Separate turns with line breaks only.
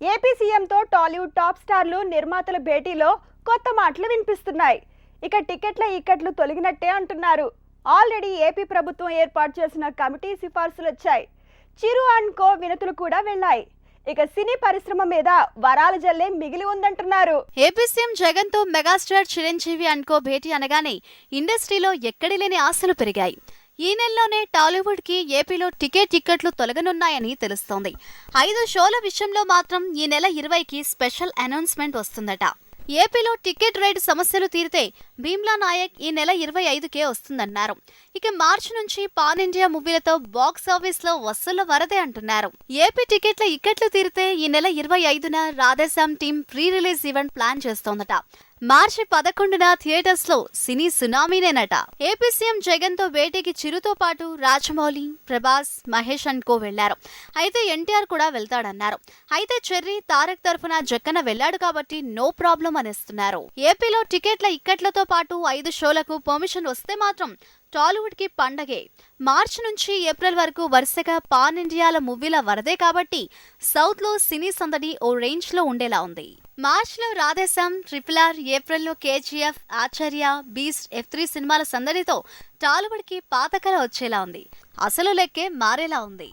AP సీఎంతో Tollywood top స్టార్లు నిర్మాతల భేటీలో కొత్త మాటలు వినిపిస్తున్నాయి. ఇక టికెట్ల ఇక్కట్లు తొలగినట్టే అంటున్నారు. ఆల్రెడీ ఏపీ ప్రభుత్వం ఏర్పాటు చేసిన కమిటీ సిఫార్సులు వచ్చాయి చిరు అండ్ కో వినతులు కూడా వెళ్ళాయి. ఇక సినీ పరిశ్రమ మీద వరాల జల్లే మిగిలి ఉందంటున్నారు.
ఏపీ సీఎం జగన్తో మెగాస్టార్ చిరంజీవి అనుకో భేటీ అనగానే ఇండస్ట్రీలో ఎక్కడి లేని ఆశలు పెరిగాయి. ఈ నెలలోనే టాలీవుడ్కి ఏపీలో టికెట్ టిక్కెట్లు తొలగనున్నాయని తెలుస్తోంది. ఐదు షోల విషయంలో మాత్రం ఈ నెల ఇరవైకి స్పెషల్ అనౌన్స్మెంట్ వస్తుందట. ఏపీలో టికెట్ రేటు సమస్యలు తీరితే భీమ్లా నాయక్ ఈ నెల ఇరవై ఐదుకే వస్తుందన్నారు. ఇక మార్చి నుంచి పాన్ ఇండియా మూవీలతో బాక్స్ ఆఫీస్లో వసూళ్ళ వరదే అంటున్నారు. ఏపీ టికెట్ల ఇక్కట్లు తీరితే ఈ నెల ఇరవై ఐదున Radhe Shyam team pre release event plan చేస్తోందట. మార్చి పదకొండున థియేటర్స్లో సినీ సునామీనేనట. ఏపీ సీఎం జగన్తో భేటీకి చిరుతో పాటు రాజమౌళి ప్రభాస్ మహేష్ అండ్ కో వెళ్ళారు. అయితే ఎన్టీఆర్ కూడా వెళ్తాడన్నారు. అయితే చెర్రీ తారక్ తరఫున జక్కన వెళ్ళాడు కాబట్టి నో ప్రాబ్లం అనేస్తున్నారు. ఏపీలో టికెట్ల ఇక్కట్లతో పాటు ఐదు షోలకు పర్మిషన్ వస్తే మాత్రం టాలీవుడ్కి పండగే. మార్చి నుంచి ఏప్రిల్ వరకు వరుసగా పాన్ ఇండియాల మూవీల వరదే కాబట్టి సౌత్లో సినీ సందడి ఓ రేంజ్లో ఉండేలా ఉంది. మార్చ్లో రాధేశం ట్రిపుల్ ఆర్ ఏప్రిల్లో KGF Acharya Beast F three సినిమాల సందడితో టాలీవుడ్కి పాతకల వచ్చేలా ఉంది. అసలు లెక్కే మారేలా ఉంది.